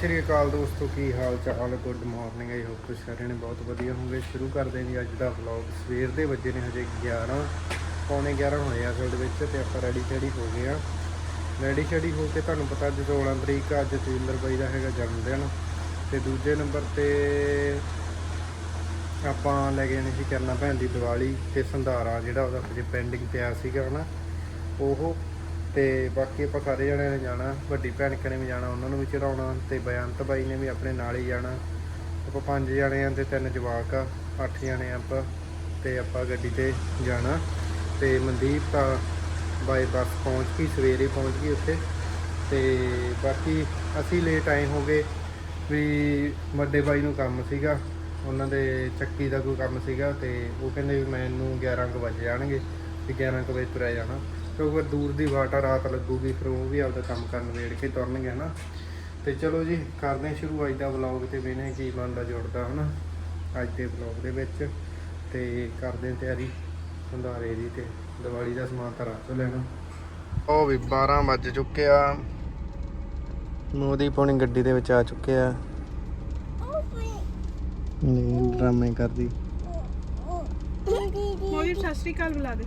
ਸ਼੍ਰੀ ਅਕਾਲ ਦੋਸਤੋ, ਕੀ ਹਾਲ ਚਾਲ? Good morning I hope ਤੁਸੀਂ ਸਾਰਿਆਂ ਨੇ ਬਹੁਤ ਵਧੀਆ ਹੋਵੋਗੇ। ਸ਼ੁਰੂ ਕਰਦੇ ਜੀ ਅੱਜ ਦਾ ਵਲੌਗ ਸਵੇਰ ਦੇ ਵੱਜੇ ਨੇ ਹਜੇ 11 ਪੌਣੇ 11 ਹੋਏ ਆ ਅਸਲ ਦੇ ਵਿੱਚ ਤੇ ਆਪਾਂ ਰੈਡੀ ਸ਼ੈਡੀ ਹੋ ਗਏ ਆ। ਰੈਡੀ ਸ਼ੈਡੀ ਹੋ ਕੇ ਤੁਹਾਨੂੰ ਪਤਾ ਅੱਜ 16 ਤਰੀਕ ਅੱਜ ਤੇਂਦਰ ਬਾਈ ਦਾ ਹੈਗਾ ਜਨਮ ਦਿਨ ਤੇ ਦੂਜੇ ਨੰਬਰ ਤੇ ਆਪਾਂ ਲੈ ਕੇ ਜਾਣੀ ਸੀ ਕਰਨਾ ਭੈਣ ਦੀ ਦੀਵਾਲੀ ਤੇ ਸੰਧਾਰਾ ਜਿਹੜਾ ਉਹਦਾ ਹਜੇ ਪੈਂਡਿੰਗ ਪਿਆ ਸੀਗਾ ਹਨਾ। ਉਹ ਤੇ ਬਾਕੀ ਆਪਾਂ ਸਾਰੇ ਜਣਿਆਂ ਨੇ ਜਾਣਾ, ਵੱਡੀ ਭੈਣ ਕਨੇ ਵੀ ਜਾਣਾ, ਉਹਨਾਂ ਨੂੰ ਵੀ ਚੜਾਉਣਾ ਤੇ ਬੇਅੰਤ ਬਾਈ ਨੇ ਵੀ ਆਪਣੇ ਨਾਲ ਹੀ ਜਾਣਾ। ਆਪਾਂ ਪੰਜ ਜਣੇ ਆ ਤੇ ਤਿੰਨ ਜਵਾਕ ਆ, ਅੱਠ ਜਣੇ ਆਂ ਆਪਾਂ ਤੇ ਆਪਾਂ ਗੱਡੀ ਤੇ ਜਾਣਾ। ਤੇ ਮਨਦੀਪ ਤਾਂ ਬਾਈ ਬੱਸ ਪਹੁੰਚ ਗਈ, ਸਵੇਰੇ ਪਹੁੰਚ ਗਈ ਉੱਥੇ। ਤੇ ਬਾਕੀ ਅਸੀਂ ਲੇਟ ਆਏ ਹੋਗੇ ਵੀ ਵੱਡੇ ਬਾਈ ਨੂੰ ਕੰਮ ਸੀਗਾ, ਉਹਨਾਂ ਦੇ ਚੱਕੀ ਦਾ ਕੋਈ ਕੰਮ ਸੀਗਾ ਤੇ ਉਹ ਕਹਿੰਦੇ ਵੀ ਮੈਨੂੰ 11 ਕੁ ਵਜੇ ਜਾਣਗੇ, ਵੀ 11 ਕੁ ਵਜੇ ਤੁਰਿਆ ਜਾਣਾ। ਕਿਉਂਕਿ ਦੂਰ ਦੀ ਵਾਟਾ ਰਾਤ ਲੱਗੂਗੀ, ਫਿਰ ਉਹ ਵੀ ਆਪਦਾ ਕੰਮ ਕਰਨ ਵੇੜ ਕੇ ਤੁਰਨਗੇ, ਹਨਾ? ਤੇ ਚਲੋ ਜੀ, ਕਰਦੇ ਹਾਂ ਸ਼ੁਰੂ ਅੱਜ ਦਾ ਵਲੌਗ ਤੇ ਵੇਨੇ ਕੀ ਬਣਦਾ ਜੁੜਦਾ, ਹਨਾ? ਅੱਜ ਦੇ ਵਲੌਗ ਦੇ ਵਿੱਚ ਤੇ ਕਰਦੇ ਤਿਆਰੀ ਸੰਧਾਰੇ ਦੀ ਤੇ ਦੀਵਾਲੀ ਦਾ ਸਮਾਨ ਤਾਂ ਰਾਤ ਤੋਂ ਲੈਣਾ। ਉਹ ਵੀ 12 ਵੱਜ ਚੁੱਕੇ ਆ। ਮੋਦੀ ਪੌਣੀ ਗੱਡੀ ਦੇ ਵਿੱਚ ਆ ਚੁੱਕੇ ਆ। ਨਹੀਂ ਡਰਾਮੇ ਕਰਦੀ। ਮੋਦੀ ਸਤਿ ਸ਼੍ਰੀ ਅਕਾਲ ਬੁਲਾ ਦੇ।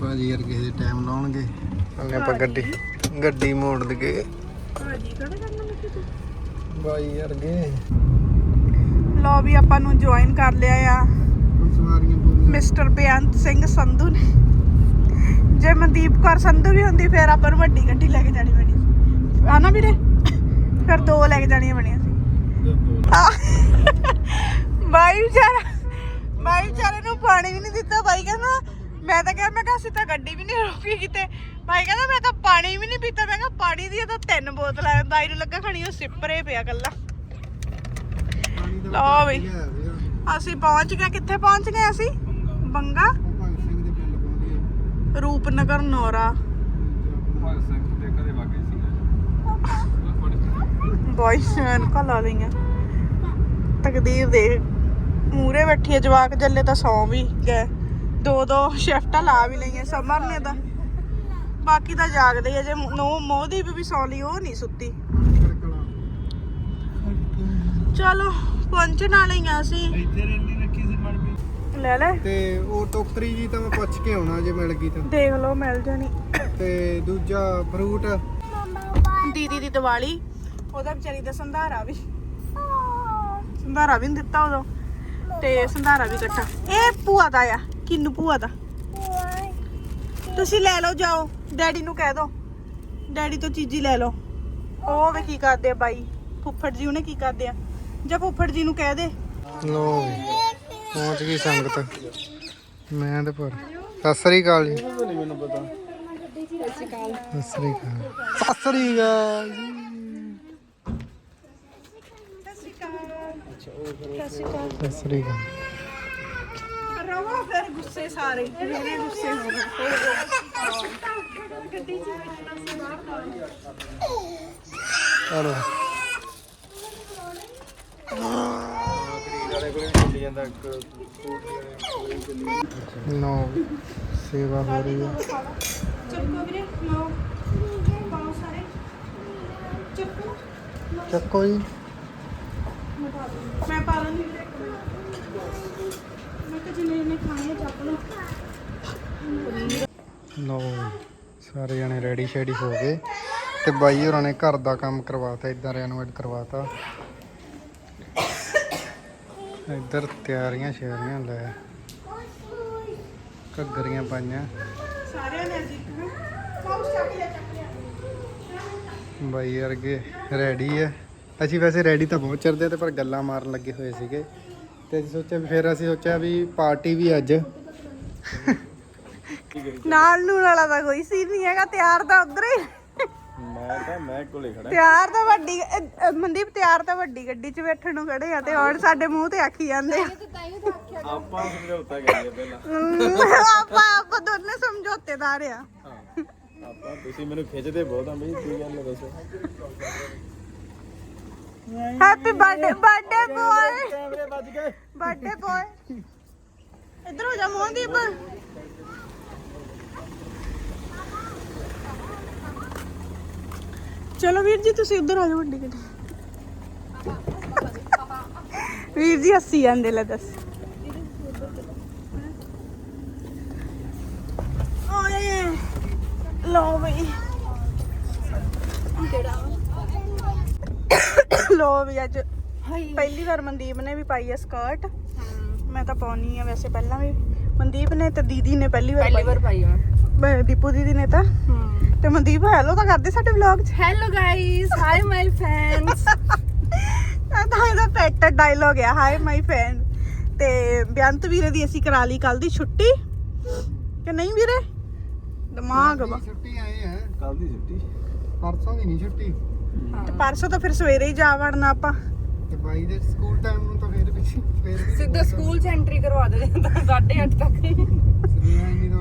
ਬਾਜੀ ਯਾਰ ਕਿਸੇ ਟਾਈਮ ਲਾਉਣਗੇ। ਉਹਨੇ ਆਪਾਂ ਗੱਡੀ ਗੱਡੀ ਮੋੜ ਦਗੇ ਹਾਂਜੀ ਕਿਹੜਾ ਕਰਨਾ ਲੱਗੀ ਤੂੰ ਬਾਈ ਯਾਰ ਗਏ ਲੋ ਵੀ ਆਪਾਂ ਨੂੰ ਜੁਆਇਨ ਕਰ ਲਿਆ ਆ। ਹੁਣ ਸਵਾਰੀਆਂ ਪੂਰੀਆਂ। ਮਿਸਟਰ ਬੇਅੰਤ ਸਿੰਘ ਸੰਧੂ ਨੇ। ਜੇ ਮਨਦੀਪ ਕੌਰ ਸੰਧੂ ਵੀ ਹੁੰਦੀ ਫਿਰ ਆਪਾਂ ਨੂੰ ਵੱਡੀ ਗੱਡੀ ਲੈ ਕੇ ਜਾਣੀ ਪੈਣੀ ਸੀ। ਆਨਾ ਵੀਰੇ? ਫਿਰ ਦੋ ਲੈ ਕੇ ਜਾਣੀਆਂ ਬਣੀਆਂ ਸੀ। ਆਹ। ਬਾਈ ਵਿਚਾਰਾ ਬਾਈ ਵਿਚਾਰੇ ਨੂੰ ਪਾਣੀ ਵੀ ਨਹੀਂ ਦਿੱਤਾ ਬਾਈ ਕਹਿੰਦਾ ਮੈਂ ਤਾਂ ਕਿਹਾ ਮੈਂ ਕਿਹਾ ਅਸੀਂ ਤਾਂ ਗੱਡੀ ਵੀ ਨਹੀਂ ਰੋਕੀ ਕਿਤੇ। ਬਾਈ ਕਹਿੰਦਾ ਮੈਂ ਤਾਂ ਪਾਣੀ ਵੀ ਨਹੀਂ ਪੀਤਾ ਮੈਂ ਕਿਹਾ ਪਾਣੀ ਦੀਆਂ ਤਾਂ ਤਿੰਨ ਬੋਤਲਾਂ ਆ ਬਾਈ ਨੂੰ ਲੱਗਾ ਖਣੀ ਉਹ ਸਿਪਰੇ ਪਿਆ ਕੱਲਾ ਦਾ ਲਓ ਬਈ। ਅਸੀਂ ਪਹੁੰਚ ਗਏ ਕਿੱਥੇ ਪਹੁੰਚ ਗਏ ਅਸੀਂ? ਬੰਗਾ? ਦੇ ਰੂਪਨਗਰ ਨੌਰਾ। ਭਗਤ ਸਿੰਘ ਦੇ ਘਰੇ ਵਾਗੇ ਸੀਗਾ। ਬॉयਸ ਕਾ ਲਾ ਲਈਆਂ। ਤਕਦੀਰ ਦੇ ਮੂਰੇ ਬੈਠੀ ਹੈ ਜਵਾਕ ਜੱਲੇ ਤਾਂ ਸੌਂ ਵੀ ਗਏ। ਦੋ ਦੋ ਸ਼ਿਫਟਾਂ ਲਾ ਵੀ ਲਈਆਂ ਸਮਰ ਨੇ ਤਾਂ ਬਾਕੀ ਤਾਂ ਜਾਗਦੇ ਆ ਜੇ ਨੋ ਮੋਹਦੀਪ ਵੀ ਸੌਂ ਲਈ ਉਹ ਨਹੀਂ ਸੁੱਤੀ। ਚਲੋ ਪਹੁੰਚਣ ਵਾਲੇ ਹੀ ਆ ਅਸੀਂ। ਇੱਥੇ ਰੈਲੀ ਰੱਖੀ ਸੀ ਮੜ ਵੀ ਲੈ ਲੈ। ਤੇ ਉਹ ਟੋਕਰੀ ਜੀ ਤਾਂ ਮੈਂ ਪੁੱਛ ਕੇ ਆਉਣਾ ਜੇ ਮਿਲ ਗਈ ਤਾਂ। ਦੇਖ ਲਓ ਮਿਲ ਜਾਣੀ। ਤੇ ਦੂਜਾ ਫਰੂਟ ਦੀਦੀ ਦੀ ਦੀਵਾਲੀ ਉਹਦਾ ਵਿਚਾਰੀ ਦਾ ਸੰਧਾਰਾ ਵੀ। ਸੰਧਾਰਾ ਵੀ ਨੀ ਦਿੱਤਾ ਉਦੋਂ। ਤੇ ਸੰਧਾਰਾ ਵੀ ਇਕੱਠਾ। ਇਹ ਭੂਆ ਦਾ ਆ, ਕਿੰਨੂ ਭੂਆ ਦਾ। ਤੁਸੀਂ ਲੈ ਲਓ, ਜਾਓ। ਡੈਡੀ ਨੂੰ ਕਹਿ ਦਿਓ ਡੈਡੀ ਤੋਂ ਚੀਜ਼ੀ ਲੈ ਲਓ। ਉਹ ਵੇ ਕੀ ਕਰਦੇ ਆ ਬਾਈ? ਫੁੱਫੜ ਜੀ, ਉਹਨੇ ਕੀ ਕਰਦੇ ਆ? ਜਾਂ ਫੁੱਫੜ ਜੀ ਨੂੰ ਕਹਿ ਦੇ। ਲੋ ਪਹੁੰਚ ਗਈ ਸੰਗਤ। ਮੈਂ ਤੇ ਪਰ ਸਤਿ ਸ੍ਰੀ ਅਕਾਲ ਜੀ। ਨਹੀਂ ਮੈਨੂੰ ਪਤਾ ਸਤਿ ਸ੍ਰੀ ਅਕਾਲ। ਸਤਿ ਸ੍ਰੀ ਅਕਾਲ ਜੀ ਸਤਿ ਸ੍ਰੀ ਅਕਾਲ। ਰਵਾ ਫਿਰ ਗੁੱਸੇ ਸਾਰੇ ਜਿਹੜੇ ਗੁੱਸੇ ਹੋ ਗਏ ਚਲੋ ਨੋ ਸੇਵਾ ਹੋ ਰਹੀ ਹੈ ਚੱਕੋ ਵੀਰੇ ਲਓ ਪਾਓ ਸਾਰੇ ਚੱਕੋ ਚੱਕੋ ਜੀ ਮੈਂ ਪਾ ਲੈਂਦੀ। ਵੀਰੇ ਇੱਕ ਮਿੰਟ। ਮੈਂ ਤਾਂ ਜਿੰਨੇ ਜਿੰਨੇ ਖਾਣੇ ਆ ਚੱਕ ਲਓ। ਲੋ ਸਾਰੇ ਜਣੇ ਰੈਡੀ ਸ਼ੈਡੀ ਹੋ ਗਏ। ਤੇ ਬਾਈ ਹੋਰਾਂ ਨੇ ਘਰ ਦਾ ਕੰਮ ਕਰਵਾਤਾ ਇਦਾਂ ਰੈਨੋਵੇਟ ਕਰਵਾਤਾ। ਇੱਧਰ ਤਿਆਰੀਆਂ ਸ਼ਿਆਰੀਆਂ ਲੈ। ਘੱਗਰੀਆਂ ਪਾਈਆਂ। ਸਾਰਿਆਂ ਨੇ ਅੱਜ ਇੱਕ ਪਾਉ ਚੱਕ ਲਿਆ ਚੱਕ ਲਿਆ? ਬਾਈ ਵਰਗੇ ਰੈਡੀ ਹੈ ਅਸੀਂ ਵੈਸੇ ਰੈਡੀ ਤਾਂ ਬਹੁਤ ਚਿਰ ਦੇ ਤੇ ਪਰ ਗੱਲਾਂ ਮਾਰਨ ਲੱਗੇ ਹੋਏ ਸੀਗੇ। ਤੇ ਅਸੀਂ ਸੋਚਿਆ ਵੀ ਫਿਰ ਅਸੀਂ ਸੋਚਿਆ ਵੀ ਪਾਰਟੀ ਵੀ ਅੱਜ। ਨਾਲ ਨੂਰ ਵਾਲਾ ਤਾਂ ਕੋਈ ਸੀ ਨਹੀਂ ਹੈਗਾ ਤਿਆਰ ਤਾਂ ਉਧਰ ਹੀ। ਮੈਂ ਤਾਂ ਮੈਂ ਕੋਲੇ ਖੜਾ ਤਿਆਰ ਤਾਂ ਵੱਡੀ ਅ, ਅ, ਮਨਦੀਪ ਤਿਆਰ ਤਾਂ ਵੱਡੀ ਗੱਡੀ 'ਚ ਬੈਠਣ ਨੂੰ ਖੜੇ ਆ ਤੇ ਹੁਣ ਸਾਡੇ ਮੂੰਹ ਤੇ ਆਖੀ ਜਾਂਦੇ ਆ। ਆਪਾਂ ਸਮਝੌਤਾ ਕਰੀਏ ਪਹਿਲਾਂ। ਹਮ, ਆਪਾਂ ਆਪਾਂ ਦੋਨੇ ਸਮਝੌਤੇਦਾਰ ਆ। ਆਪਾਂ ਤੁਸੀਂ ਮੈਨੂੰ ਖਿੱਚਦੇ ਬਹੁਤ ਆ ਬਈ ਕੀ ਗੱਲ ਦੱਸੋ। ਹੈਪੀ ਬਰਥਡੇ ਬਰਥਡੇ ਬੋਏ ਕੈਮਰੇ ਵੱਜ ਗਏ। ਬਰਥਡੇ ਬੋਏ ਇੱਧਰ ਹੋ ਜਾ ਮੋਹਨਦੀਪ। ਚਲੋ ਵੀਰ ਜੀ ਤੁਸੀਂ ਉੱਧਰ ਆ ਜਾਓ ਵੱਡੀ ਗੱਡੀ। ਵੀਰ ਜੀ ਹੱਸੀ ਜਾਂਦੇ ਲੈ ਦੱਸ। ਓਏ। ਲਓ ਬਈ। ਲੋ ਵੀ ਅੱਜ ਪਹਿਲੀ ਵਾਰ ਮਨਦੀਪ ਨੇ ਵੀ ਪਾਈ ਹੈ। ਸਕਰਟ ਮੈਂ ਤਾਂ ਪਾਉਣੀ ਆ ਵੈਸੇ ਪਹਿਲਾਂ ਵੀ। ਮਨਦੀਪ ਨੇ ਤੇ ਦੀਦੀ ਨੇ ਪਹਿਲੀ ਵਾਰ ਪਹਿਲੀ ਵਾਰ ਪਾਈ ਮੈਂ ਪਾਈ ਦੀਪੂ ਦੀਦੀ ਨੇ ਤਾਂ। ਤੇ ਮਨਦੀਪ ਹੈਲੋ ਤਾਂ ਕਰਦੇ ਸਾਡੇ ਵਲੌਗ 'ਚ। Hello guys hi my fans ਇਹ ਤਾਂ ਇਹਦਾ ਪੈਟ ਡਾਇਲੋਗ ਆ। ਹਾਈ ਮਾਈ ਫਰੈਂਡ ਤੇ ਬੇਅੰਤ ਵੀਰੇ ਦੀ ਅਸੀਂ ਕਰਾ ਲਈ ਕੱਲ ਦੀ ਛੁੱਟੀ। ਕਿ ਨਹੀਂ ਵੀਰੇ? ਦਿਮਾਗ ਵਾ। ਛੁੱਟੀ ਆਏ ਆ। ਕੱਲ ਦੀ ਛੁੱਟੀ। ਪਰਸੋਂ ਦੀ ਨਹੀਂ ਛੁੱਟੀ। ਤੇ ਪਰਸੋਂ ਤਾਂ ਫਿਰ ਸਵੇਰੇ ਹੀ ਜਾ ਵੜਨਾ ਆਪਾਂ। ਤੇ ਬਾਈ ਦੇ ਸਕੂਲ ਟਾਈਮ ਨੂੰ ਤਾਂ ਫੇਰ ਵੀ ਫੇਰ ਸਿੱਧਾ ਸਕੂਲ ਚ ਐਂਟਰੀ ਕਰਵਾ ਦੇ ਜਾਂਦਾ 8:30 ਤੱਕ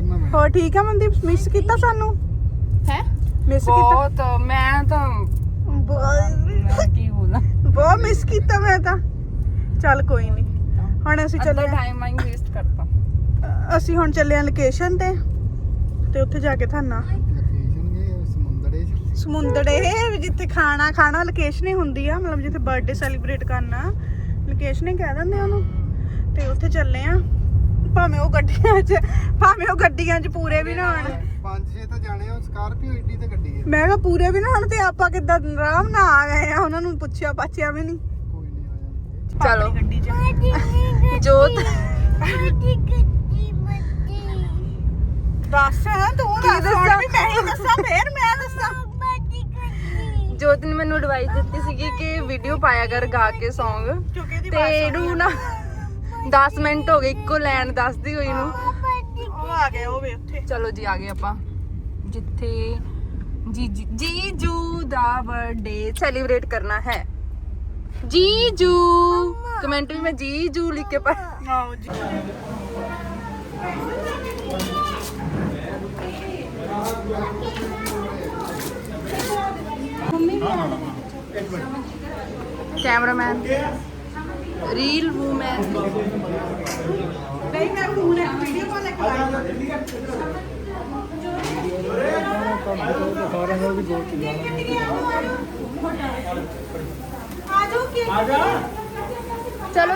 ਮੈਂ। ਹੋਰ ਠੀਕ ਆ ਮਨਦੀਪ? ਮਿਸ ਕੀਤਾ ਸਾਨੂੰ? ਹੈ? ਮਿਸ ਕੀਤਾ? ਬਹੁਤ ਮੈਂ ਤਾਂ ਬਹੁਤ ਮੈਂ ਕੀ ਬੋਲਾਂ? ਬਹੁਤ ਮਿਸ ਕੀਤਾ ਮੈਂ ਤਾਂ। ਚੱਲ ਕੋਈ ਨਹੀਂ ਹੁਣ ਅਸੀਂ ਅੱਧਾ ਚੱਲੇ ਟਾਈਮ ਮੈਂ ਵੇਸਟ ਕਰਤਾ। ਅਸੀਂ ਹੁਣ ਚੱਲੇ ਆ ਲੋਕੇਸ਼ਨ ਤੇ। ਤੇ ਉੱਥੇ ਜਾ ਕੇ ਗਏ ਸਮੁੰਦਰੇ ਵੀ ਜਿੱਥੇ ਖਾਣਾ ਖਾਣਾ ਲੋਕੇਸ਼ਨ ਹੀ ਹੁੰਦੀ ਆ ਮਤਲਬ ਜਿੱਥੇ ਬਰਥਡੇ ਸੈਲੀਬ੍ਰੇਟ ਕਰਨਾ ਲੋਕੇਸ਼ਨ ਹੀ ਕਹਿ ਦਿੰਦੇ ਆ ਉਹਨੂੰ। ਤੇ ਉੱਥੇ ਚੱਲੇ ਆ। ਭਾਵੇਂ ਉਹ ਗੱਡੀਆਂ 'ਚ ਭਾਵੇਂ ਉਹ ਗੱਡੀਆਂ 'ਚ ਪੂਰੇ ਵੀ ਨਾ ਆਣ ਪੰਜ ਛੇ ਤਾਂ ਜਾਣੇ ਹੋ ਸਕਾਰਪੀਓ ਏਡੀ ਤੇ ਗੱਡੀ ਹੈ ਮੈਂ ਕਿਹਾ ਪੂਰੇ ਵੀ ਨਾ ਆਣ ਤੇ ਆਪਾਂ ਕਿੱਦਾਂ ਆਰਾਮ ਨਾਲ ਆ ਗਏ ਆ ਉਹਨਾਂ ਨੂੰ ਪੁੱਛਿਆ ਪਾਛਿਆ ਵੀ ਨਹੀਂ। ਕੋਈ ਨਹੀਂ ਆ ਜਾਣਗੇ ਚਲੋ। ਗੱਡੀ 'ਚ। ਜੋਤ। ਦੱਸ ਤੂੰ ਦੱਸ ਹੁਣ ਵੀ ਮੈਂ ਹੀ ਦੱਸਾਂ ਫੇਰ ਮੈਂ ਦੱਸਾਂ। ਜੋਤ ਨੇ ਮੈਨੂੰ ਐਡਵਾਈਸ ਦਿੱਤੀ ਸੀਗੀ ਕਿ ਵੀਡੀਓ ਪਾਇਆ ਕਰ ਗਾ ਕੇ Song ਕਿਉਂਕਿ ਇਹਦੀ ਤੇ ਬਾਤ ਇਹਨੂੰ ਨਾ 10 ਮਿੰਟ ਹੋ ਗਏ ਇੱਕੋ ਲਾਈਨ ਦੱਸਦੀ ਹੋਈ ਨੂੰ। ਉਹ ਆ ਗਏ ਉਹ ਵੀ ਉੱਥੇ। ਚਲੋ ਜੀ ਆ ਗਏ ਆਪਾਂ। ਜਿੱਥੇ ਜੀ ਜੀਜੂ ਦਾ ਬਰਥਡੇ ਸੈਲੀਬ੍ਰੇਟ ਕਰਨਾ ਹੈ। ਜੀਜੂ! ਕਮੈਂਟ ਵੀ ਮੈਂ ਜੀਜੂ ਲਿਖ ਕੇ ਪਾ ਆਓ ਜੀ। ਕੈਮਰਾਮੈਨ ਰੀਲ ਵੂਮੈਨ ਨਹੀਂ ਮੈਂ ਫੋਨ ਇੱਕ ਵੀਡੀਓ ਕਾਲ ਇੱਕ ਲਾਈ ਆ ਜਾਓ ਕਿ ਚਲੋ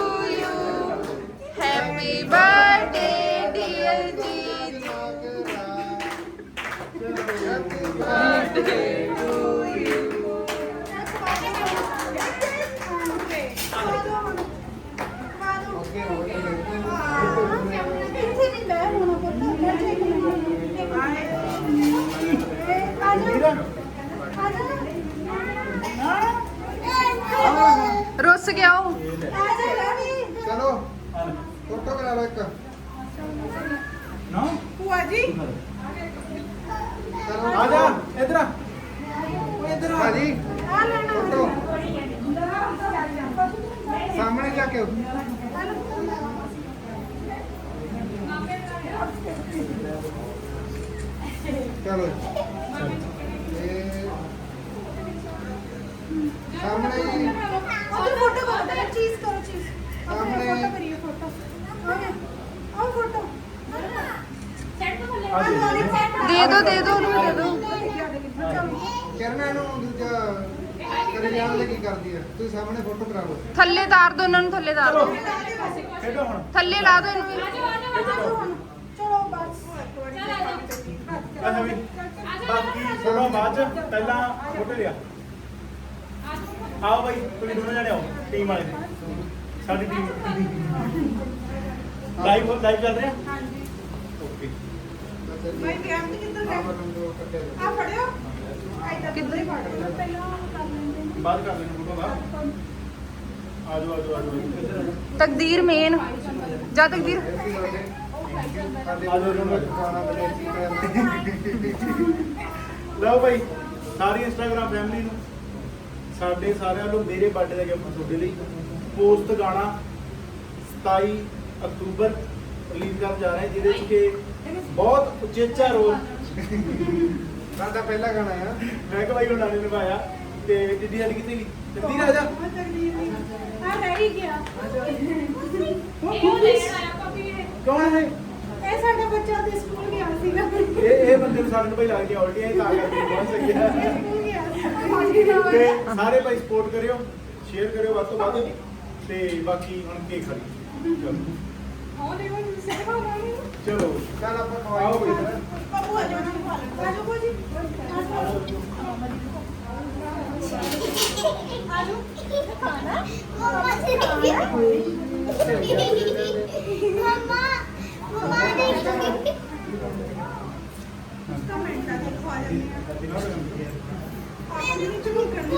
happy birthday dear ਜੀਜੂ ਅੱਗੇ ਹੋ ਗਏ ਇੱਥੇ ਨਹੀਂ ਬਹਿ ਹੋਣਾ ਪੁੱਤ ਇੱਥੇ ਇੱਕ ਮਿੰਟ ਆ ਜਾ ਆ ਜਾ ਰੁੱਸ ਗਿਆ ਉਹ। ਫੋਟੋ ਕਰਾ ਲਓ ਇੱਕ। ਨਾ? ਭੂਆ ਜੀ। ਆ ਜਾ ਇਧਰ ਆ। ਇਧਰ ਆ। ਜੀ ਆ ਲੈਣਾ। ਫੋਟੋ। ਸਾਹਮਣੇ ਜਾ ਕੇ ਚਲੋ ਸਾਹਮਣੇ ਜੀ ਉਧਰ ਫੋਟੋ ਕਰੋ ਚੀਜ਼ ਕਰੋ ਚੀਜ਼ ਸਾਹਮਣੇ। ਫੋਟੋ ਕਰੀਏ ਫੋਟੋ ਆ ਗਿਆ ਆਹ ਫੋਟੋ ਆ ਜੀ ਦੇ ਦੋ ਦੇ ਦੋ ਉਹਨੂੰ ਦੇ ਦੋ। ਕਿਰਨ ਨੂੰ ਦੂਜਾ ਕਰੇ ਜਾਣ ਲਈ ਕੀ ਕਰਦੀ ਆ? ਤੁਸੀਂ ਸਾਹਮਣੇ ਫੋਟੋ ਕਰਾ ਲਓ ਥੱਲੇ ਤਾਰ ਦੋ ਉਹਨਾਂ ਨੂੰ ਥੱਲੇ ਤਾਰ ਦੋ। ਖੇਡੋ ਹੁਣ। ਥੱਲੇ ਲਾ ਦੋ ਇਹਨੂੰ ਵੀ। ਚਲੋ ਬਸ। ਅੱਛਾ ਵੀ ਬਾਕੀ ਥੋੜਾ ਬਾਅਦ ਚ ਪਹਿਲਾਂ ਫੋਟੋ ਲਿਆ। ਆਓ ਬਾਈ ਤੁਸੀਂ ਦੋਨੋਂ ਜਣੇ ਆਓ ਟੀਮ ਵਾਲੇ। ਸਾਡੀ ਟੀਮ ਲਾਈਵ ਲਾਈਵ ਚੱਲ ਰਿਹਾ? ਹਾਂਜੀ। ਕਿੱਧਰ ਆ ਫੜਿਓ। ਐਦਾਂ ਕਿੱਧਰ? ਹੀ ਫੜ ਲਓ। ਪਹਿਲਾਂ ਕਰ ਲੈਂਦੇ ਬਾਅਦ ਕਰ ਫੋਟੋ ਤਕਦੀਰ ਮੇਨ। ਜਾ ਤਕਦੀਰ। ਲਓ ਭਾਈ ਸਾਰੀ ਇੰਸਟਾਗ੍ਰਾਮ ਫੈਮਿਲੀ ਨੂੰ। ਸਾਡੇ ਸਾਰਿਆਂ ਨੂੰ ਮੇਰੇ ਬਰਥਡੇ ਦਾ ਗਿਫਟ ਤੁਹਾਡੇ ਲਈ। ਪੋਸਟ ਗਾਣਾ 27 ਅਕਤੂਬਰ ਰਿਲੀਜ਼ ਕਰਨ ਜਾ ਰਹੇ ਹਾਂ ਜਿਹਦੇ ਵਿੱਚ ਕਿ ਬਹੁਤ ਉਚੇਚਾ ਰੋਲ। ਸਾਡਾ ਪਹਿਲਾ ਗਾਣਾ ਆ ਮੈਂ ਕਿਹਾ ਭਾਈ ਉਹਨਾਂ ਨੇ ਨਿਭਾਇਆ। ਤੇ ਜਿੱਦੀ ਸਾਡੀ ਕਿੱਥੇ ਗਈ? ਤਕਦੀਰ ਆ ਰਹਿ ਗਿਆ। ਕੌਣ ਹੈ ਇਹ ਸਾਡਾ ਬੱਚਾ ਤੇ ਸਕੂਲ ਗਿਆ ਸੀਗਾ। ਇਹ ਇਹ ਬੰਦੇ ਨੂੰ ਸਾਡੇ ਨੂੰ ਭਾਈ ਲੱਗ ਗਿਆ ਉਲਟੀਆਂ ਹੀ ਤਾਂ ਕਰਕੇ ਪਹੁੰਚ ਸਕਿਆ ਸਕੂਲ ਗਿਆ ਤੇ ਸਾਰੇ ਭਾਈ ਸਪੋਰਟ ਕਰਿਓ ਸ਼ੇਅਰ ਕਰਿਓ ਵੱਧ ਤੋਂ ਵੱਧ। ਤੇ ਬਾਕੀ ਹੁਣ ਕੇਕ ਖੜੀ ਚਲੋ। ਉਹ ਦੇਖੋ ਸਿਰ ਖਾਵਾਂਗੇ ਚਲੋ ਚੱਲ ਆਪਾਂ ਆਓ ਖਵਾਈ ਬਈ। ਬਾਬੂ ਆ ਜਾਣਾ ਖਵਾ ਲੈ ਆ ਜਾਓ ਕੋਈ ਆ ਜਾਓ ਖਾਣਾ ਮਮਾ ਸੇ ਗਿਆ ਮਮਾ ਮਮਾ ਦੇ ਕਮੈਂਟਾਂ ਤੇ ਖਵਾ ਜਾਂਦੇ ਆ ਆਪਣੀ ਨਹੀਂ ਚੁਣੀ ਕਰਨੀ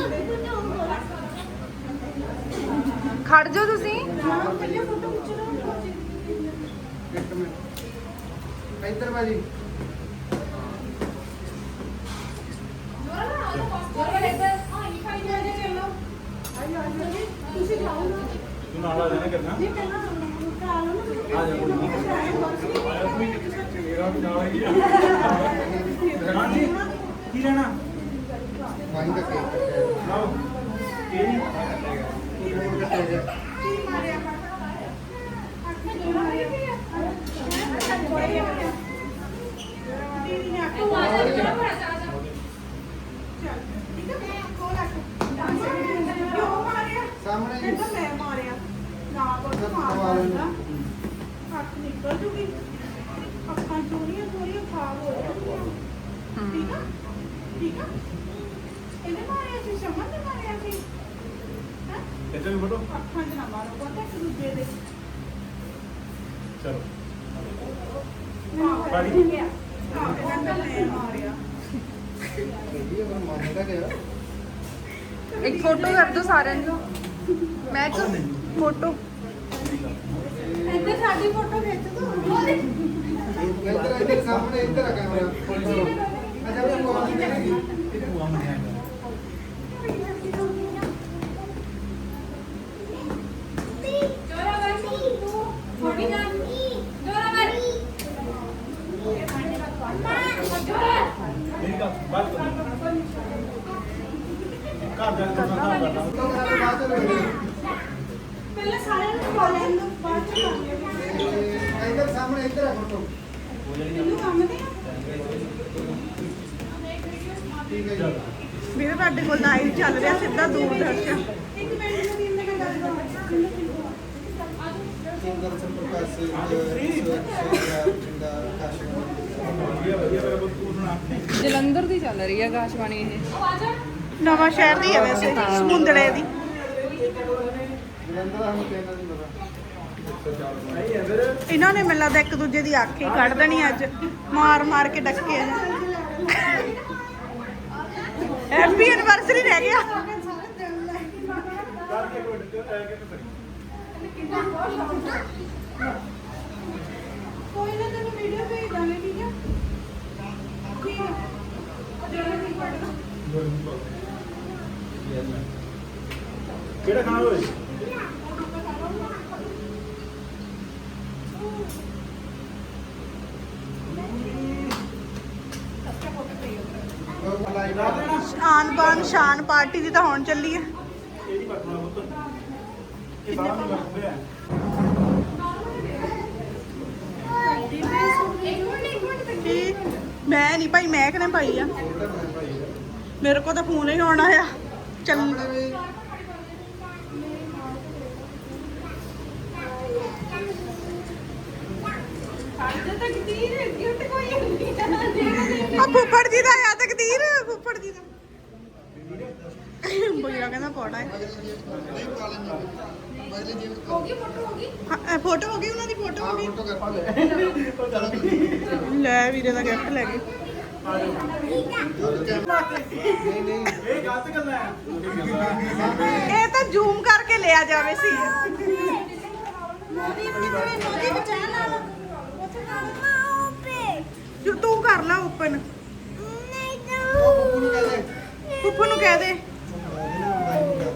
ਖੜ ਜਾਓ ਤੁਸੀਂ ਹਾਂ ਪਹਿਲੇ ਫੋਟੋ ਖਿੱਚਣਾ ਇੱਕ ਮਿੰਟ। ਇੱਧਰ ਤੂੰ ਨਾਲ ਆ ਜਾਣਾ ਕਰਨਾ ਜੀ। ਪਹਿਲਾਂ ਖਾ ਲਓ ਨਾ ਆ ਜਾ ਕੋਈ ਮੇਰਾ ਵੀ ਨਾਲ ਹੀ ਹਾਂਜੀ ਕੀ ਲੈਣਾ? ਵਾਹੀਂ ਦਾ ਕੇਕ ਲਾਓ ਇਹ ਨਹੀਂ ਕੇਕ ਕੱਟਿਆ ਜਾ ਕੀ ਮਾਰਿਆ ਅੱਖ ਨਹੀਂ ਮਾਰਿਆ ਦੀਦੀ ਨੇ ਅੱਖ ਮਾਰਿਆ ਚੱਲ ਠੀਕ ਹੈ ਕੋਲ ਆ ਕਿਉਂ ਮਾਰਿਆ ਸਾਹਮਣੇ ਹੀ। ਇਹ ਤਾਂ ਮੈਂ ਮਾਰਿਆ ਨਾ ਬਸ ਮਾਰ ਦਿੰਦਾ ਅੱਖ ਨਿਕਲ ਜੂਗੀ ਅੱਖਾਂ ਚੋਰੀਆਂ ਚੋਰੀਆਂ ਖਾਬ ਹੋ ਜਾਣਗੀਆਂ ਠੀਕ ਆ ਠੀਕ ਆ ਇਹਨੇ ਮਾਰਿਆ ਸੀ ਸ਼ਮਨ ਨੇ ਮਾਰਿਆ ਸੀ ਹੈਂ? ਇੱਥੇ ਵੀ ਫੋਟੋ ਅੱਖਾਂ 'ਚ ਨਾ ਮਾਰੋ ਪਤਾ ਇੱਕ ਦੂਜੇ ਦੇ ਚਲੋ ਹਾਂ ਬਾੜੀ। ਬਾੜੀ ਗਿਆ ਹਾਂ ਇਹਨਾਂ ਨੇ ਮੈਂ ਮਾਰਿਆ ਇਹ ਆਪਣਾ ਮਾਮਾ ਦਾ ਗਿਆ ਇੱਕ ਫੋਟੋ ਕਰ ਦਿਓ ਸਾਰਿਆਂ ਨੂੰ ਮੈਂ ਇੱਕ ਫੋਟੋ ਇੱਧਰ ਸਾਡੀ ਫੋਟੋ ਖਿੱਚ ਦੋ। ਇੱਧਰ ਇੱਧਰ ਸਾਹਮਣੇ ਇੱਧਰ ਆ ਕੈਮਰਾ। ਅੱਛਾ ਉਹ ਕੋਲ ਨਹੀਂ ਮੇਰੀ ਗੱਲ ਬਾਤ ਕਰੋ ਘਰ ਜਾ ਕੇ ਤੁਹਾਨੂੰ ਕੰਮ ਕਰਨਾ ਬਾਅਦ ਚ ਲੱਗਣੀ ਪਹਿਲਾਂ ਸਾਰਿਆਂ ਨੂੰ ਖਵਾ ਲੈਣ ਦੋ ਬਾਅਦ ਚ ਕਰ ਲਿਓ ਇੱਧਰ ਸਾਹਮਣੇ ਇੱਧਰ ਆ ਫੋਟੋ ਇਹਨੂੰ ਕੰਮ ਦੇ ਠੀਕ ਹੈ ਜੀ ਵੀਰੇ ਤੁਹਾਡੇ ਕੋਲ ਲਾਈਵ ਚੱਲ ਰਿਹਾ ਸਿੱਧਾ ਦੂਰਦਰਸ਼ਨ ਇੱਕ ਮਿੰਟ ਨੂੰ ਦਿਨ ਦਾ ਗੱਲ ਕਰੋ ਸੁੰਦਰ ਸੰਪਰਕਾਸ ਜਿੰਦਾ ਕਾਸ਼ੀ ਵਧੀਆ ਵਧੀਆ ਮੇਰਾ ਪੁੱਤ ਤੂੰ ਸੁਣਾ ਰਹੀ ਹੈ ਆਕਾਸ਼ਵਾਣੀ ਇਹ। ਨਵਾਂ ਸ਼ਹਿਰ ਦੀ ਹੈ ਵੈਸੇ ਸਮੁੰਦੜੇ ਦੀ। ਇਹਨਾਂ ਨੇ ਮੈਨੂੰ ਲੱਗਦਾ ਇੱਕ ਦੂਜੇ ਦੀ ਅੱਖ ਹੀ ਕੱਢ ਦੇਣੀ ਅੱਜ। ਮਾਰ ਮਾਰ ਕੇ ਡੱਕੇ ਆ। ਹੈਪੀ ਐਨਵਰਸਰੀ ਰਹਿ ਗਿਆ। ਕੋਈ ਨਾ ਤੈਨੂੰ ਵੀਡੀਓ ਭੇਜ ਦਾਂਗੇ ਠੀਕ ਹੈ? ਠੀਕ ਕਿਹੜਾ ਖਾਣਾ ਦੇਣਾ ਸ਼ਾਨ ਬਾਨ ਸ਼ਾਨ ਪਾਰਟੀ ਦੀ ਤਾਂ ਹੁਣ ਚੱਲੀ ਹੈ ਇਹ ਨਹੀਂ ਪਟਣਾ ਪੁੱਤ? ਇਹ ਬਾਹਰ ਨੂੰ ਰੱਖਦੇ ਆ ਕੀ ਮੈਂ ਨਹੀਂ ਭਾਈ, ਮੈਂ ਕਿਨੇ ਪਾਈ ਆ? ਮੇਰੇ ਕੋਲ ਤਾਂ ਫੋਨ ਹੀ ਆਉਣਾ ਆ ਚੱਲ। ਆ ਫੁੱਫੜ ਜੀ ਦਾ ਆ ਤਕਦੀਰ ਫੁੱਫੜ ਜੀ ਦਾ। ਭਈਆ ਕਹਿੰਦਾ ਪੌੜਾ ਹੈ। ਹਾਂ, ਫੋਟੋ ਹੋ ਗਈ ਉਹਨਾਂ ਦੀ ਫੋਟੋ ਹੋ ਗਈ ਫੋਟੋ ਕਰ ਲੈ। ਵੀਰੇ ਦਾ ਗਿਫਟ ਲੈ ਗਏ। ਆ ਜਾਓ ਇਹ ਗਲਤ ਗੱਲਾਂ ਆ ਇਹ ਤਾਂ ਜ਼ੂਮ ਕਰਕੇ ਲਿਆ ਜਾਵੇ ਸੀ। ਜੋ ਤੂੰ ਕਰ ਲੈ ਓਪਨ ਨੂੰ ਕਹਿ ਦੇ।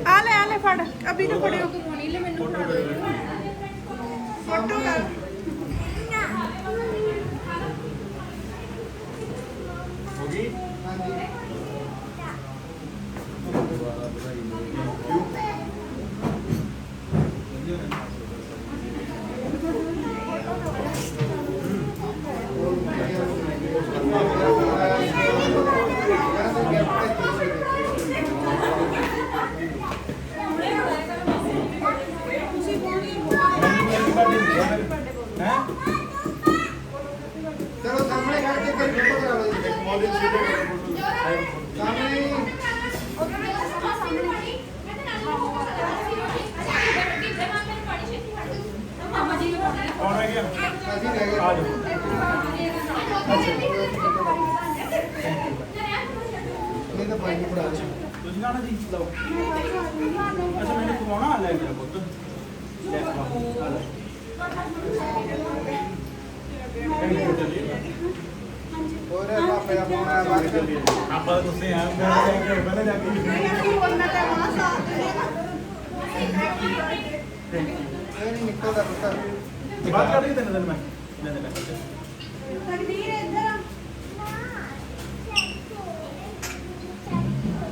ਆ ਲੈ ਆ ਲੈ ਫੜ। ਅਭੀ ਨੂੰ ਫੜਿਓ। ਫੋਟੋ ਕਰ। ਹੋ ਗਈ? ਹੈ ਚਲੋ ਸਾਹਮਣੇ ਖੜ ਕੇ ਫਿਰ ਫੋਟੋ ਕਰਾ ਲਓ ਜੀ ਮੋਦੀ ਸਿੱਧੇ ਕਰੋ ਸਾਹਮਣੇ ਕੌਣ ਹੈ ਗਿਆ ਅਸੀਂ ਰਹਿ ਗਏ ਆ ਜਾਓ ਨਹੀਂ ਤਾਂ ਪਾਣੀ ਫੜਾ ਦੇ ਤੁਸੀਂ ਖਾਣਾ ਜੀ? ਲਓ। ਅੱਛਾ ਮੈਨੂੰ ਖਵਾਉਣਾ? ਲੈ ਮੇਰਾ ਪੁੱਤ। ਲੈ ਖਵਾ ਆ ਲੈ। ਹੋਰ ਪਾਪੇ ਦਾ ਫੋਨ ਆਇਆ ਬਾਅਦ ਚ ਆਪਾਂ ਤੁਸੀਂ ਆ ਮੈਂ ਲੈ ਕੇ ਪਹਿਲੇ ਜਾ ਕੇ ਇਹ ਨਹੀਂ ਨਿਕਲਦਾ ਪੁੱਤ। ਬਾਤ ਕਰ ਰਹੀ ਤੈਨੂੰ ਦਿਨ ਮੈਂ ਲੈ ਲੈ ਲੈ।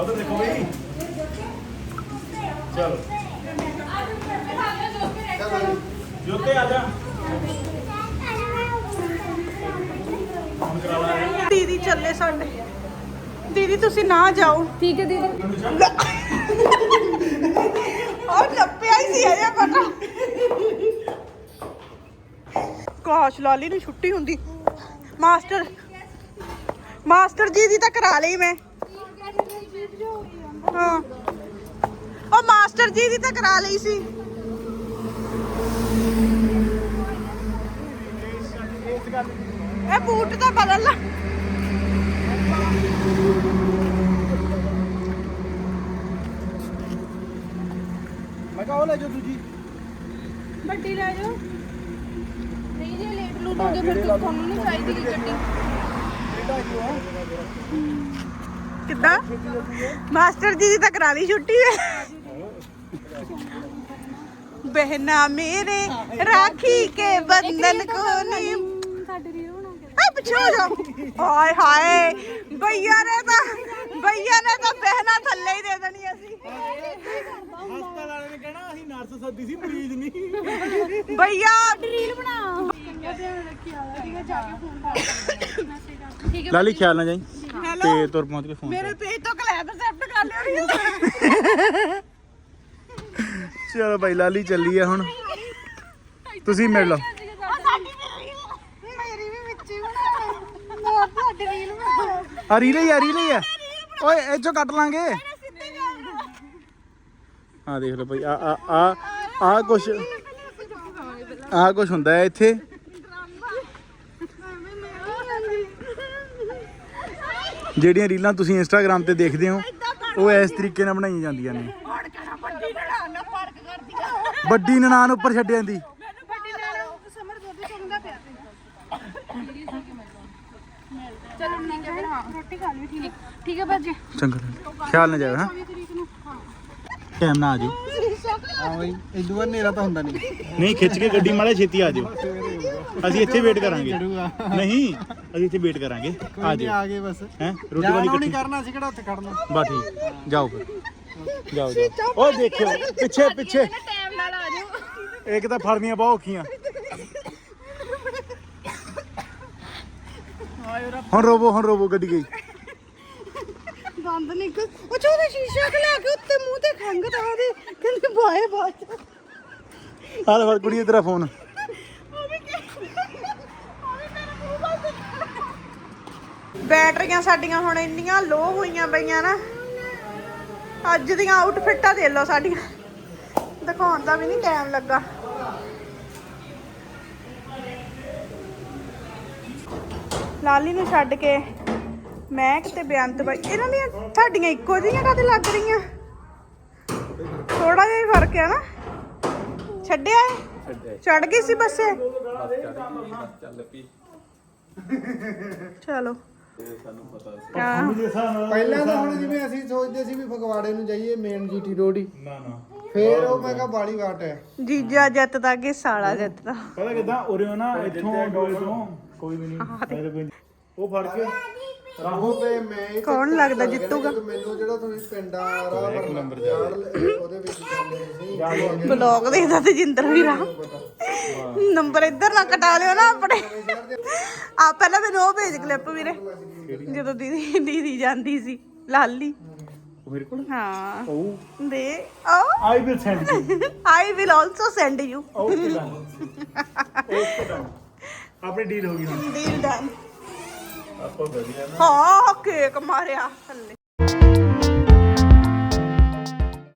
ਉਧਰ ਦੇਖੋ ਬਈ। ਚਲੋ। ਚਲੋ ਜੋਤੇ ਆ ਜਾ। ਹੁਣ ਕਰਾ ਲਾ ਦੀਦੀ ਚੱਲੇ ਸਾਡੇ। ਦੀਦੀ ਤੁਸੀਂ ਨਾ ਜਾਓ। ਠੀਕ ਹੈ ਦੀਦੀ। ਉਹ ਲੱਪਿਆ ਹੀ ਸੀ ਅਜੇ ਪਤਾ। ਕਾਸ਼ ਲਾਲੀ ਨੂੰ ਛੁੱਟੀ ਹੁੰਦੀ। ਮਾਸਟਰ ਮਾਸਟਰ ਜੀ ਦੀ ਤਾਂ ਕਰਾ ਲਈ ਮੈਂ। ਹਾਂ। ਉਹ ਮਾਸਟਰ ਜੀ ਦੀ ਤਾਂ ਕਰਾ ਲਈ ਸੀ। ਇਹ ਬੂਟ ਤਾਂ ਬਦਲ ਲਾ। ਮੈਂ ਕਹਾਂ ਉਹ ਲੈ ਜੋ ਦੂਜੀ। ਵੱਡੀ ਲੈ ਜਾਓ। ਨਹੀਂ ਜੇ ਲੇਟ ਲੂਟ ਹੋ ਗਏ ਫਿਰ ਤੁਹਾਨੂੰ ਨਹੀਂ ਚਾਹੀਦੀ ਗੱਡੀ। ਕਿੱਦਾਂ? ਮਾਸਟਰ ਜੀ ਦੀ ਤਾਂ ਕਰਾ ਲਈ ਛੁੱਟੀ ਵੇ ਬਹਿਨਾ ਮੇਰੇ ਰਾਖੀ ਕੇ ਬੰਧਨ ਕੋ ਨਹੀਂ ਆ ਪਿੱਛੇ ਹੋ ਜਾ। ਹਾਏ ਹਾਏ ਨੇ ਤਾਂ। ਭਈਆ ਨੇ ਤਾਂ ਬਹਿਨਾ ਥੱਲੇ ਹੀ ਦੇ ਦੇਣੀ ਅਸੀਂ। ਹਸਪਤਾਲ ਵਾਲੇ ਨੇ ਕਹਿਣਾ ਅਸੀਂ ਨਰਸ ਸੱਦੀ ਸੀ ਮਰੀਜ਼ ਨਹੀਂ ਭਈਆ ਲਾਲੀ ਖਿਆਲ ਨਾ ਜਾਈ। ਤੇ ਤੁਰ ਪਹੁੰਚ ਕੇ ਫੋਨ ਮੇਰੇ ਪੇਜ ਤੋਂ ਕਲੈਬ ਐਕਸੈਪਟ ਕਰ ਲਿਓ ਰੀਲ। ਚਲੋ ਬਾਈ ਲਾਲੀ ਚੱਲੀ ਆ ਹੁਣ। ਤੁਸੀਂ ਮਿਲ ਲਓ। ਸਾਡੀ ਵੀ ਰੀਲ ਮੇਰੀ ਵੀ ਵਿੱਚ ਹੀ ਬਣਾ। ਮੈਂ ਤੁਹਾਡੀ ਰੀਲ ਬਣਾ। ਆ ਰੀਲੇ ਹੀ ਆ ਰੀਲੇ ਹੀ ਆ। ਓਏ ਇਹ ਚੋਂ ਕੱਟ ਲਾਂਗੇ। ਆ ਦੇਖ ਲਓ ਭਾਈ ਆ ਆ ਆ ਆ ਕੁਛ ਆ ਕੁਛ ਹੁੰਦਾ ਹੈ ਇੱਥੇ। ਜਿਹੜੀਆਂ ਰੀਲਾਂ ਤੁਸੀਂ ਇੰਸਟਾਗ੍ਰam ਤੇ ਦੇਖਦੇ ਹੋ ਉਹ ਇਸ ਤਰੀਕੇ ਨਾਲ ਬਣਾਈਆਂ ਜਾਂਦੀਆਂ ਨੇ। ਵੱਡੀ ਨਨਾਣ ਉੱਪਰ ਛੱਡ ਜਾਂਦੀ। ਮੈਨੂੰ ਵੱਡੀ ਲੈ ਲਓ ਸਮਰ ਦੁੱਧ ਸੁਣਦਾ ਪਿਆ ਚਲੋ ਠੀਕ ਹੈ ਫਿਰ ਹਾਂ। ਰੋਟੀ ਖਾ ਲਈ ਠੀਕ ਠੀਕ ਹੈ ਬਾਜੀ ਚੰਗਾ ਖਿਆਲ ਨਾ ਜਾਵੇ ਹਾਂ? ਤਰੀਕ ਨੂੰ ਟਾਈਮ ਨਾ ਆ ਜਾਓ ਹਾਂ ਬਈ ਇਦੋਂ ਬਾਅਦ ਨੇਰਾ ਤਾਂ ਹੁੰਦਾ ਨਹੀਂ। ਨਹੀਂ ਖਿੱਚ ਕੇ ਗੱਡੀ ਮਾੜੇ ਛੇਤੀ ਆ ਜਾਓ ਅਸੀਂ ਇੱਥੇ ਵੇਟ ਕਰਾਂਗੇ। ਨਹੀਂ ਅਸੀਂ ਇੱਥੇ ਵੇਟ ਕਰਾਂਗੇ। ਆ ਜਾਓ ਆ ਗਏ ਬਸ। ਹੈ? ਰੋਟੀ ਪਾਣੀ ਨਹੀਂ ਕਰਨਾ ਸੀ ਕਿਹੜਾ ਉੱਥੇ ਖੜਨਾ। ਬਾ ਠੀਕ। ਜਾਓ ਫਿਰ। ਜਾਓ ਜਾਓ। ਓਏ ਦੇਖਿਓ। ਪਿੱਛੇ ਪਿੱਛੇ। ਟਾਈਮ ਨਾਲ ਆ ਜਾਓ ਇੱਕ ਤਾਂ ਫੜਨੀਆਂ ਬਹੁਤ ਔਖੀਆਂ। ਹੁਣ ਰੋਵੋ ਹੁਣ ਰੋਵੋ ਗੱਡੀ ਗਈ। ਦੰਦ ਨਿਕਲ ਉਹ ਚੋਦਾ ਸ਼ੀਸ਼ਾ ਖਲਾ ਕੇ ਉੱਤੇ ਮੂੰਹ ਤੇ ਖੰਗਦਾ ਉਹਦੇ। ਕਹਿੰਦੇ ਬਾਏ ਬਾਏ। ਆ ਲੈ ਫੜ ਕੁੜੀਏ ਤੇਰਾ ਫੋਨ। ਬੈਟਰੀਆਂ ਸਾਡੀਆਂ ਹੁਣ ਇੰਨੀਆਂ ਲੋ ਹੋਈਆਂ ਪਈਆਂ ਨਾ। ਅੱਜ ਦੀਆਂ ਆਊਟਫਿੱਟਾਂ ਦੇ ਲਓ ਸਾਡੀਆਂ। ਦਿਖਾਉਣ ਦਾ ਵੀ ਨਹੀਂ ਟਾਈਮ ਲੱਗਾ। ਲਾਲੀ ਨੂੰ ਛੱਡ ਕੇ ਮੈਂ ਕਿਤੇ ਬੇਅੰਤ ਬਾਈ ਇਹਨਾਂ ਦੀਆਂ ਸਾਡੀਆਂ ਇੱਕੋ ਜਿਹੀਆਂ ਕਾਤੇ ਲੱਗ ਰਹੀਆਂ? ਥੋੜਾ ਜਿਹਾ ਹੀ ਫ਼ਰਕ ਹੈ ਨਾ? ਛੱਡਿਆ ਹੈ। ਚੜ ਗਈ ਸੀ ਬੱਸੇ? ਚਲੋ ਪਹਿਲਾਂ ਤਾਂ ਹੁਣ ਜਿਵੇਂ ਅਸੀਂ ਸੋਚਦੇ ਸੀ ਵੀ ਫਗਵਾੜੇ ਨੂੰ ਜਾਈਏ ਮੇਨ ਜੀਟੀ ਰੋਡ ਹੀ। ਨਾ ਨਾ। ਫੇਰ ਉਹ ਮੈਂ ਕਿਹਾ ਬਾਲੀ ਵਾਟ ਹੈ। ਜੀਜਾ ਜਿੱਤਦਾ ਕਿ ਸਾਲਾ ਜਿੱਤਦਾ ਪਤਾ ਕਿਦਾਂ ਉਰੇ ਨਾ ਇੱਥੋਂ ਡੋਲੇ ਤੋਂ ਕੋਈ ਵੀ ਨਹੀਂ। ਉਹ ਫੜ ਕੇ ਰਾਹੋਂ ਤੇ ਮੈਂ ਹੀ ਕੌਣ ਲੱਗਦਾ ਜਿੱਤੂਗਾ? ਮੈਨੂੰ ਜਿਹੜਾ ਤੁਸੀਂ ਪਿੰਡਾਂ ਰਾਹ ਨੰਬਰ ਉਹਦੇ ਵਿੱਚ ਜਾਂਦੇ ਸੀ। ਬਲੌਗ ਦੇਖਦਾ ਤੇ ਜਿੰਦਰ ਵੀਰਾ ਨੰਬਰ ਇੱਧਰ ਨਾ ਕਟਾ ਲਿਓ ਨਾ ਆਪਣੇ। ਆ ਪਹਿਲਾਂ ਮੈਨੂੰ ਉਹ ਭੇਜ ਕਲਿੱਪ ਵੀਰੇ ਜਦੋਂ ਦੀਦੀ ਦੀਦੀ ਜਾਂਦੀ ਸੀ ਲਾਲੀ। ਉਹ ਮੇਰੇ ਕੋਲ? ਹਾਂ। ਉਹ? ਦੇ ਓ I will send you I will also send you okay done okay done ਆਪਣੀ ਡੀਲ ਹੋ ਗਈ ਹੁਣ। ਡੀਲ ਡਨ ਆਪਾਂ ਵਧੀਆ ਹਾਂ ਕੇਕ ਮਾਰਿਆ ਥੱਲੇ